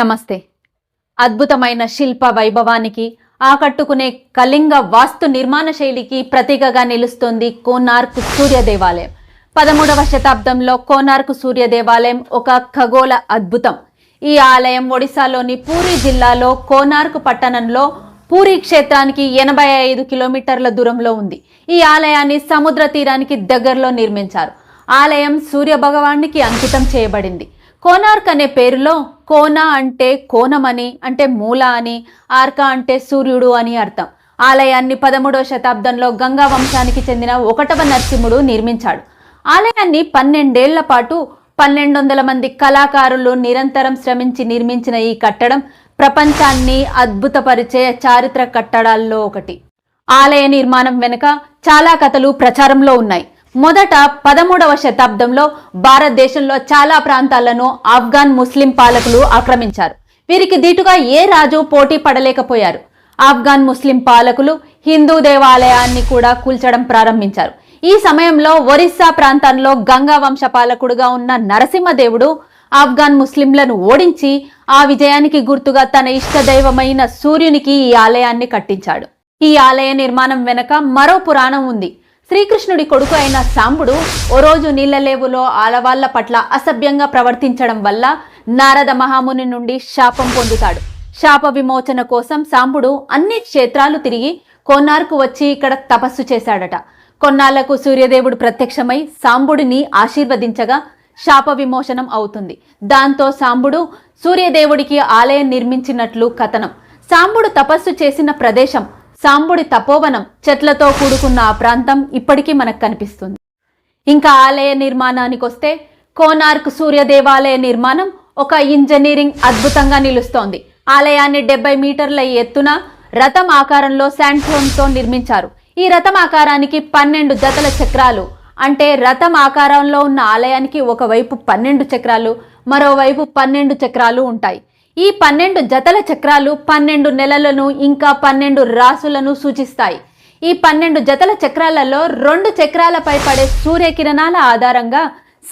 నమస్తే. అద్భుతమైన శిల్ప వైభవానికి ఆకట్టుకునే కళింగ వాస్తు నిర్మాణ శైలికి ప్రతీకగా నిలుస్తోంది కోనార్క్ సూర్య దేవాలయం పదమూడవ శతాబ్దంలో కోనార్క్ సూర్య దేవాలయం ఒక ఖగోళ అద్భుతం. ఈ ఆలయం ఒడిశాలోని పూరి జిల్లాలో కోనార్క్ పట్టణంలో పూరి క్షేత్రానికి ఎనభై ఐదు కిలోమీటర్ల దూరంలో ఉంది. ఈ ఆలయాన్ని సముద్ర తీరానికి దగ్గరలో నిర్మించారు. ఆలయం సూర్య భగవానికి అంకితం చేయబడింది. కోనార్క్ అనే పేరులో కోన అంటే కోనమని అంటే మూల అని ఆర్క అంటే సూర్యుడు అని అర్థం. ఆలయాన్ని పదమూడవ శతాబ్దంలో గంగా వంశానికి చెందిన ఒకటవ నరసింహుడు నిర్మించాడు. ఆలయాన్ని పన్నెండేళ్ళ పాటు పన్నెండు వందల మంది కళాకారులు నిరంతరం శ్రమించి నిర్మించిన ఈ కట్టడం ప్రపంచాన్ని అద్భుతపరిచే చారిత్ర కట్టడాల్లో ఒకటి. ఆలయ నిర్మాణం వెనుక చాలా కథలు ప్రచారంలో ఉన్నాయి. మొదట పదమూడవ శతాబ్దంలో భారతదేశంలో చాలా ప్రాంతాలను ఆఫ్ఘాన్ ముస్లిం పాలకులు ఆక్రమించారు. వీరికి దీటుగా ఏ రాజు పోటీ పడలేకపోయారు. ఆఫ్ఘాన్ ముస్లిం పాలకులు హిందూ దేవాలయాన్ని కూడా కూల్చడం ప్రారంభించారు. ఈ సమయంలో ఒరిస్సా ప్రాంతంలో గంగా వంశ పాలకుడుగా ఉన్న నరసింహదేవుడు ఆఫ్ఘాన్ ముస్లింలను ఓడించి ఆ విజయానికి గుర్తుగా తన ఇష్టదైవమైన సూర్యునికి ఈ ఆలయాన్ని కట్టించాడు. ఈ ఆలయ నిర్మాణం వెనక మరో పురాణం ఉంది. శ్రీకృష్ణుడి కొడుకు అయిన సాంబుడు ఓ రోజు నీళ్ళలేవులో ఆలవాళ్ళ పట్ల అసభ్యంగా ప్రవర్తించడం వల్ల నారద మహాముని నుండి శాపం పొందుతాడు. శాప విమోచన కోసం సాంబుడు అన్ని క్షేత్రాలు తిరిగి కోనార్కు వచ్చి ఇక్కడ తపస్సు చేశాడట. కొన్నాళ్ళకు సూర్యదేవుడు ప్రత్యక్షమై సాంబుడిని ఆశీర్వదించగా శాప విమోచనం అవుతుంది. దాంతో సాంబుడు సూర్యదేవుడికి ఆలయం నిర్మించినట్లు కథనం. సాంబుడు తపస్సు చేసిన ప్రదేశం సాంబుడి తపోవనం చెట్లతో కూడుకున్న ఆ ప్రాంతం ఇప్పటికీ మనకు కనిపిస్తుంది. ఇంకా ఆలయ నిర్మాణానికి వస్తే కోనార్క్ సూర్య దేవాలయ నిర్మాణం ఒక ఇంజనీరింగ్ అద్భుతంగా నిలుస్తోంది. ఆలయాన్ని డెబ్బై మీటర్ల ఎత్తున రథం ఆకారంలో శాండ్స్టోన్తో నిర్మించారు. ఈ రథం ఆకారానికి పన్నెండు జతల చక్రాలు. అంటే రథం ఆకారంలో ఉన్న ఆలయానికి ఒకవైపు పన్నెండు చక్రాలు మరోవైపు పన్నెండు చక్రాలు ఉంటాయి. ఈ పన్నెండు జతల చక్రాలు పన్నెండు నెలలను ఇంకా పన్నెండు రాసులను సూచిస్తాయి. ఈ పన్నెండు జతల చక్రాలలో రెండు చక్రాలపై పడే సూర్యకిరణాల ఆధారంగా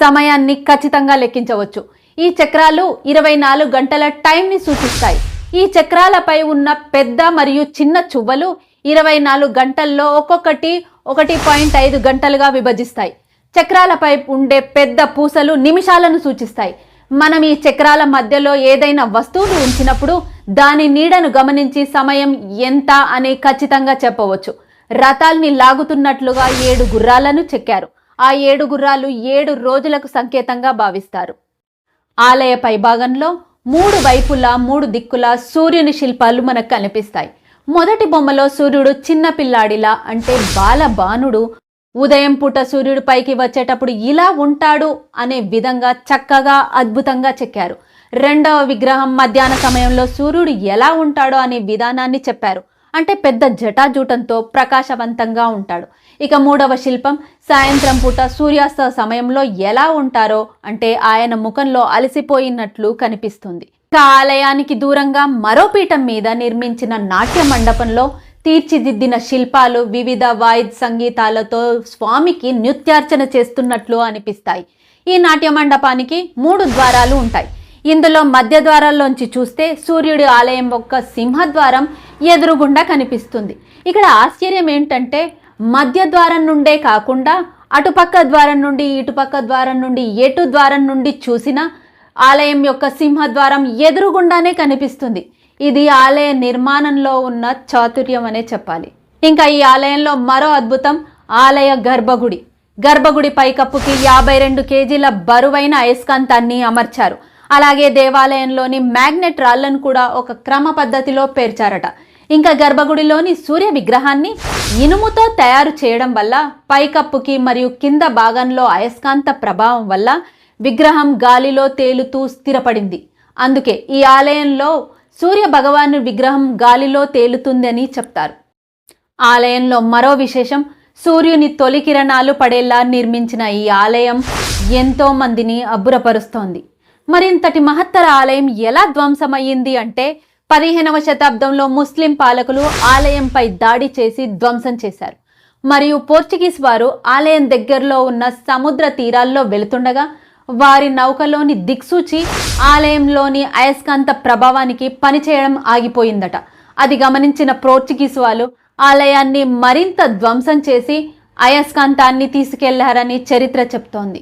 సమయాన్ని ఖచ్చితంగా లెక్కించవచ్చు. ఈ చక్రాలు ఇరవై నాలుగు గంటల టైంని సూచిస్తాయి. ఈ చక్రాలపై ఉన్న పెద్ద మరియు చిన్న చువ్వలు ఇరవై నాలుగు గంటల్లో ఒక్కొక్కటి ఒకటి పాయింట్ ఐదు గంటలుగా విభజిస్తాయి. చక్రాలపై ఉండే పెద్ద పూసలు నిమిషాలను సూచిస్తాయి. మనం ఈ చక్రాల మధ్యలో ఏదైనా వస్తువును ఉంచినప్పుడు దాని నీడను గమనించి సమయం ఎంత అని ఖచ్చితంగా చెప్పవచ్చు. రథాల్ని లాగుతున్నట్లుగా ఏడు గుర్రాలను చెక్కారు. ఆ ఏడు గుర్రాలు ఏడు రోజులకు సంకేతంగా భావిస్తారు. ఆలయ పైభాగంలో మూడు వైపులా మూడు దిక్కులా సూర్యుని శిల్పాలు మనకు కనిపిస్తాయి. మొదటి బొమ్మలో సూర్యుడు చిన్న పిల్లాడిలా అంటే బాల బాణుడు ఉదయం పూట సూర్యుడు పైకి వచ్చేటప్పుడు ఇలా ఉంటాడు అనే విధంగా చక్కగా అద్భుతంగా చెక్కారు. రెండవ విగ్రహం మధ్యాహ్న సమయంలో సూర్యుడు ఎలా ఉంటాడో అనే విధానాన్ని చెప్పారు. అంటే పెద్ద జటాజూటంతో ప్రకాశవంతంగా ఉంటాడు. ఇక మూడవ శిల్పం సాయంత్రం పూట సూర్యాస్త సమయంలో ఎలా ఉంటారో అంటే ఆయన ముఖంలో అలసిపోయినట్లు కనిపిస్తుంది. ఆలయానికి దూరంగా మరో పీఠం మీద నిర్మించిన నాట్య మండపంలో తీర్చిదిద్దిన శిల్పాలు వివిధ వాయిద్ సంగీతాలతో స్వామికి నృత్యార్చన చేస్తున్నట్లు అనిపిస్తాయి. ఈ నాట్య మండపానికి మూడు ద్వారాలు ఉంటాయి. ఇందులో మధ్య ద్వారాల్లోంచి చూస్తే సూర్యుడి ఆలయం యొక్క సింహద్వారం ఎదురుగుండా కనిపిస్తుంది. ఇక్కడ ఆశ్చర్యం ఏంటంటే మధ్య ద్వారం నుండే కాకుండా అటుపక్క ద్వారం నుండి ఇటుపక్క ద్వారం నుండి ఎటు ద్వారం నుండి చూసినా ఆలయం యొక్క సింహద్వారం ఎదురుగుండానే కనిపిస్తుంది. ఇది ఆలయ నిర్మాణంలో ఉన్న చాతుర్యం అనే చెప్పాలి. ఇంకా ఈ ఆలయంలో మరో అద్భుతం ఆలయ గర్భగుడి. గర్భగుడి పైకప్పుకి యాభై రెండు కేజీల బరువైన అయస్కాంతాన్ని అమర్చారు. అలాగే దేవాలయంలోని మ్యాగ్నెట్ రాళ్ళను కూడా ఒక క్రమ పద్ధతిలో పేర్చారట. ఇంకా గర్భగుడిలోని సూర్య విగ్రహాన్ని ఇనుముతో తయారు చేయడం వల్ల పైకప్పుకి మరియు కింద భాగంలో అయస్కాంత ప్రభావం వల్ల విగ్రహం గాలిలో తేలుతూ స్థిరపడింది. అందుకే ఈ ఆలయంలో సూర్య భగవాను విగ్రహం గాలిలో తేలుతుందని చెప్తారు. ఆలయంలో మరో విశేషం సూర్యుని తొలి కిరణాలు పడేలా నిర్మించిన ఈ ఆలయం ఎంతో మందిని అబ్బురపరుస్తోంది. మరింతటి మహత్తర ఆలయం ఎలా ధ్వంసమయ్యింది అంటే పదిహేనవ శతాబ్దంలో ముస్లిం పాలకులు ఆలయంపై దాడి చేసి ధ్వంసం చేశారు. మరియు పోర్చుగీస్ వారు ఆలయం దగ్గరలో ఉన్న సముద్ర తీరాల్లో వెళుతుండగా వారి నౌకలోని దిక్సూచి ఆలయంలోని అయస్కాంత ప్రభావానికి పనిచేయడం ఆగిపోయిందట. అది గమనించిన పోర్చుగీస్ వాళ్ళు ఆలయాన్ని మరింత ధ్వంసం చేసి అయస్కాంతాన్ని తీసుకెళ్ళారని చరిత్ర చెప్తోంది.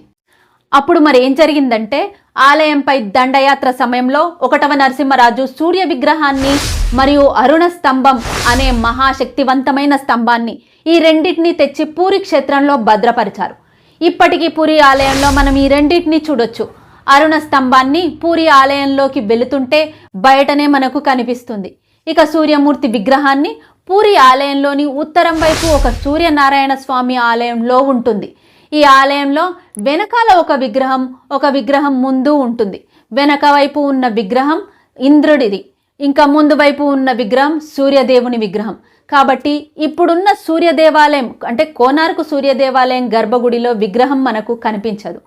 అప్పుడు మరి ఏం జరిగిందంటే ఆలయంపై దండయాత్ర సమయంలో ఒకటవ నరసింహరాజు సూర్య విగ్రహాన్ని మరియు అరుణ స్తంభం అనే మహాశక్తివంతమైన స్తంభాన్ని ఈ రెండింటిని తెచ్చి పూరి క్షేత్రంలో భద్రపరిచారు. ఇప్పటికీ పూరి ఆలయంలో మనం ఈ రెండింటిని చూడొచ్చు. అరుణ స్తంభాన్ని పూరి ఆలయంలోకి వెళుతుంటే బయటనే మనకు కనిపిస్తుంది. ఇక సూర్యమూర్తి విగ్రహాన్ని పూరి ఆలయంలోని ఉత్తరం వైపు ఒక సూర్యనారాయణ స్వామి ఆలయంలో ఉంటుంది. ఈ ఆలయంలో వెనకాల ఒక విగ్రహం ఒక విగ్రహం ముందు ఉంటుంది. వెనక వైపు ఉన్న విగ్రహం ఇంద్రుడిది. ఇంకా ముందు వైపు ఉన్న విగ్రహం సూర్యదేవుని విగ్రహం. కాబట్టి ఇప్పుడున్న సూర్య దేవాలయం అంటే కోనార్కు సూర్య దేవాలయం గర్భగుడిలో విగ్రహం మనకు కనిపించదు.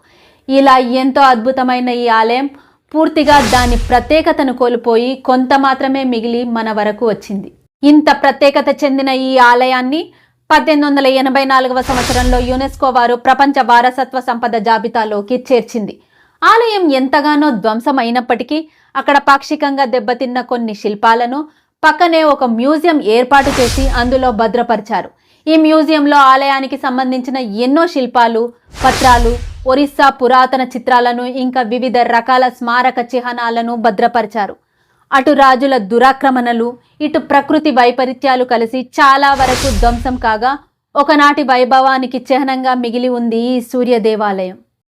ఇలా ఎంతో అద్భుతమైన ఈ ఆలయం పూర్తిగా దాని ప్రత్యేకతను కోల్పోయి కొంత మాత్రమే మిగిలి మన వరకు వచ్చింది. ఇంత ప్రత్యేకత చెందిన ఈ ఆలయాన్ని పద్దెనిమిది వందల ఎనభై నాలుగవ సంవత్సరంలో యునెస్కో వారు ప్రపంచ వారసత్వ సంపద జాబితాలోకి చేర్చింది. ఆలయం ఎంతగానో ధ్వంసం అయినప్పటికీ అక్కడ పాక్షికంగా దెబ్బతిన్న కొన్ని శిల్పాలను పక్కనే ఒక మ్యూజియం ఏర్పాటు చేసి అందులో భద్రపరిచారు. ఈ మ్యూజియంలో ఆలయానికి సంబంధించిన ఎన్నో శిల్పాలు పత్రాలు ఒరిస్సా పురాతన చిత్రాలను ఇంకా వివిధ రకాల స్మారక చిహ్నాలను భద్రపరిచారు. అటు రాజుల దురాక్రమణలు ఇటు ప్రకృతి వైపరీత్యాలు కలిసి చాలా వరకు ధ్వంసం కాగా ఒకనాటి వైభవానికి చిహ్నంగా మిగిలి ఉంది ఈ సూర్య దేవాలయం.